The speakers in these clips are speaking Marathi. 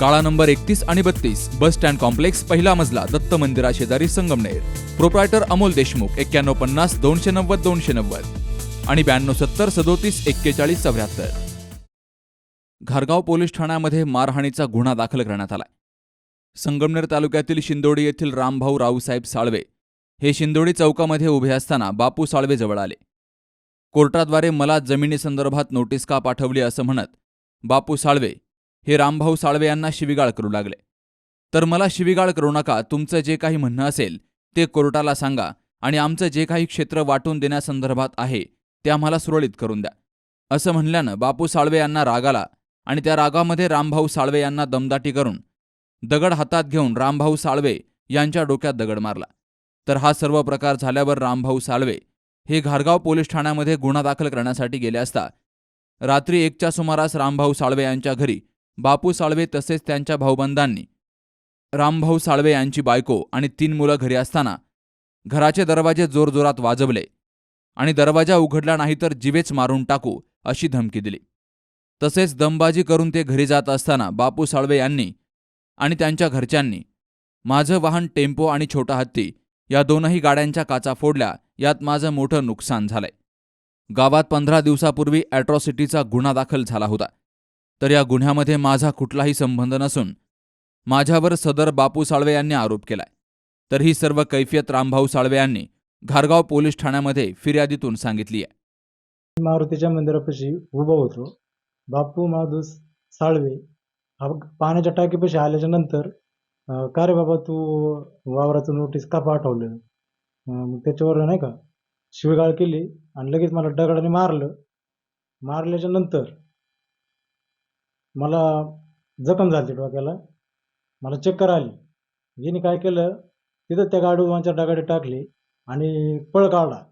काळा नंबर एकतीस आणि बत्तीस बस स्टँड कॉम्प्लेक्स पहिला मजला दत्त मंदिरा शेजारी संगमनेर. प्रोप्रायटर अमोल देशमुख एक्क्याण्णव पन्नास दोनशे नव्वद दोनशे नव्वद. आणि ब्याण्णव सत्तर सदोतीस एक्केचाळीस चौऱ्याहत्तर. घारगाव पोलीस ठाण्यामध्ये मारहाणीचा गुन्हा दाखल करण्यात आलाय. संगमनेर तालुक्यातील शिंदोडी येथील रामभाऊ रावसाहेब साळवे हे शिंदोडी चौकामध्ये उभे असताना बापू साळवे जवळ आले. कोर्टाद्वारे मला जमिनीसंदर्भात नोटीस का पाठवली असं म्हणत बापू साळवे हे रामभाऊ साळवे यांना शिविगाळ करू लागले. तर मला शिविगाळ करू नका तुमचं जे काही म्हणणं असेल ते कोर्टाला सांगा आणि आमचं जे काही क्षेत्र वाटून देण्यासंदर्भात आहे ते आम्हाला सुरळीत करून द्या. असं म्हणल्यानं बापू साळवे यांना राग आला आणि त्या रागामध्ये रामभाऊ साळवे यांना दमदाटी करून दगड हातात घेऊन रामभाऊ साळवे यांच्या डोक्यात दगड मारला. तर हा सर्व प्रकार झाल्यावर रामभाऊ साळवे हे घारगाव पोलीस ठाण्यामध्ये गुन्हा दाखल करण्यासाठी गेले असता रात्री एकच्या सुमारास रामभाऊ साळवे यांच्या घरी बापू साळवे तसेच त्यांच्या भाऊबंधांनी रामभाऊ साळवे यांची बायको आणि तीन मुलं घरी असताना घराचे दरवाजे जोरजोरात वाजवले आणि दरवाजा उघडला नाही तर जीवेच मारून टाकू अशी धमकी दिली. तसेच दमबाजी करून ते घरी जात असताना बापू साळवे यांनी आणि त्यांच्या घरच्यांनी माझं वाहन टेम्पो आणि छोटा हत्ती या दोनही गाड्यांच्या काचा फोडल्या यात माझं मोठं नुकसान झालंय. गावात पंधरा दिवसापूर्वी ॲट्रॉसिटीचा गुन्हा दाखल झाला होता. तर या गुन्ह्यामध्ये माझा कुठलाही संबंध नसून माझ्यावर सदर बापू साळवे यांनी आरोप केलाय. तर ही सर्व कैफियत रामभाऊ साळवे यांनी घारगाव पोलीस ठाण्यामध्ये फिर्यादीतून सांगितली आहे. मारुतीच्या मंदिरापाशी उभा होतो. बापू माधूस साळवे हा पाण्याच्या टाकीपाशी आल्याच्यानंतर का रे बाबा तू वावराचं नोटीस का पाठवलं? मग त्याच्यावर नाही का शिवगाळ केली आणि लगेच मला दगडाने मारलं. मारल्याच्या नंतर मला जखम झाली डोक्याला. मला चक्कर आली. याने काय केलं तिथं त्या गाडूवांच्या डगाडे टाकली आणि पळ काढला.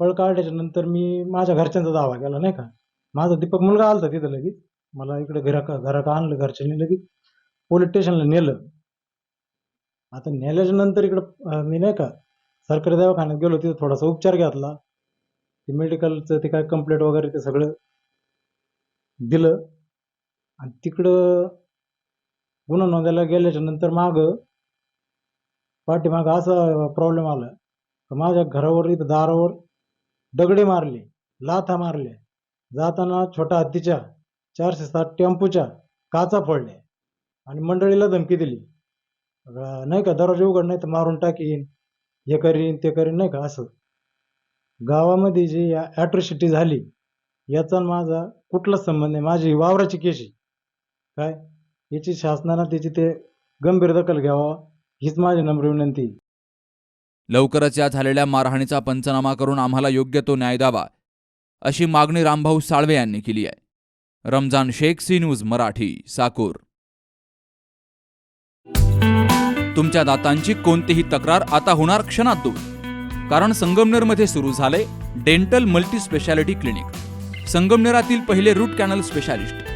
पळ काढल्याच्यानंतर मी माझ्या घरच्यांचा दावा केला नाही का? माझा दीपक मुलगा आला तिथं लगेच. मला इकडे घरा घराकं आणलं घरच्यांनी लगेच. पोलीस स्टेशनला नेलं. आता नेल्याच्या नंतर इकडं मी नाही का सरकारी दवाखान्यात गेलो तिथं थोडासा उपचार घेतला. ते मेडिकलचं ते काय कंप्लेंट वगैरे ते सगळं दिलं. आणि तिकडं गुन्हा नोंदायला गेल्याच्यानंतर मागं पाठीमागं असा प्रॉब्लेम आला तर माझ्या घरावर इथं दारावर दगडे मारले लाथा मारल्या. जाताना छोटा हत्तीच्या चारशे सात टेम्पूच्या काचा फोडल्या आणि मंडळीला धमकी दिली. अं, नाही का दरवाजा उघड नाही तर मारून टाकीन हे करीन ते करीन नाही का असं. गावामध्ये जी ॲट्रॉसिटी झाली याचा आणि माझा कुठलाच संबंध नाही. माझी वावराची केशी आहे. काय? याची शासनानं त्याची ते गंभीर दखल घ्यावा हीच माझी नम्र विनंती. लवकरच या झालेल्या मारहाणीचा पंचनामा करून आम्हाला योग्य तो न्याय द्यावा अशी मागणी रामभाऊ साळवे यांनी केली आहे. Ramzan Shaikh C News Marathi Sakur. तुमच्या दातांची कोणतीही तक्रार आता होणार क्षणात दूर. कारण संगमनेरमध्ये सुरू झाले डेंटल मल्टी स्पेशालिटी क्लिनिक. संगमनेरातील पहिले root canal specialist.